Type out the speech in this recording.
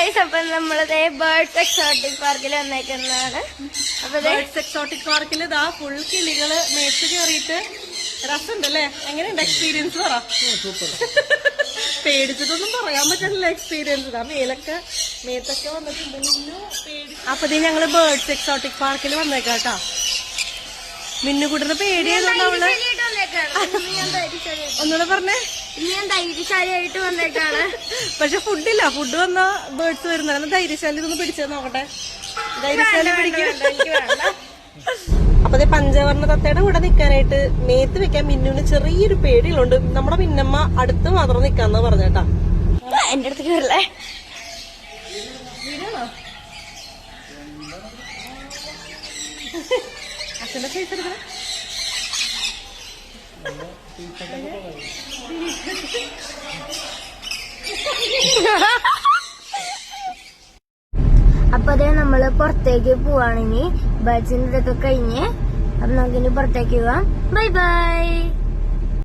Guys അപ്പൊ നമ്മളത് birds exotic പാർക്കിൽ വന്നേക്കുന്നതാണ്. അപ്പൊ ബേർഡ്സ് എക്സോട്ടിക് പാർക്കിൽ ഇതാ ഫുൾ കിളികൾ മേത്ത് കയറിയിട്ട് രസമുണ്ടല്ലേ എങ്ങനെയുണ്ട് എക്സ്പീരിയൻസ് പറ? പേടിച്ചിട്ടൊന്നും പറയാൻ പറ്റില്ല എക്സ്പീരിയൻസ് ഇതാ മേലൊക്കെ മേത്തൊക്കെ വന്നിട്ടുണ്ട് അപ്പൊ ഇത് ഞങ്ങൾ ബേർഡ്സ് എക്സോട്ടിക് പാർക്കിൽ വന്നേക്കാട്ടാ. മിന്നുകൂട്ടിന് പേടിയായതുകൊണ്ട് അവൾ ധൈര്യശാലിയായിട്ട് വന്നേക്കാണ് ഇന്ന് ഞാൻ ധൈര്യശാലിയായിട്ട് ഒന്നുകൂടെ പറഞ്ഞേ? ഞാൻ ധൈര്യശാലിയായിട്ട് വന്നേക്കാണ്. പക്ഷെ ഫുഡില്ല ഫുഡ് വന്ന ബേർഡ്സ് വരുന്നതാണ് ധൈര്യശാലി ഇതൊന്ന് പിടിച്ചത് നോക്കട്ടെ. ധൈര്യശാലി പിടിക്കും. അപ്പൊ അതേ പഞ്ചവർണ തത്തയുടെ കൂടെ നിക്കാനായിട്ട് മേത്ത് വെക്കാൻ മിന്നുവിന് ചെറിയൊരു പേടികളുണ്ട്. നമ്മുടെ മിന്നമ്മ അടുത്ത് മാത്രം നിക്കാന്ന് പറഞ്ഞേട്ടാ എന്റെ അടുത്തേക്ക് വരല്ലേ അച്ഛന്റെ ഫേസ് എടുക്കണേ. അപ്പൊ അതേ നമ്മൾ പുറത്തേക്ക് പോവാണ് ഇനി. ബേർഡ്സിന്റെ ഇതൊക്കെ കഴിഞ്ഞ്. അപ്പൊ നമുക്കിനി പുറത്തേക്ക് പോവാം. Bye bye.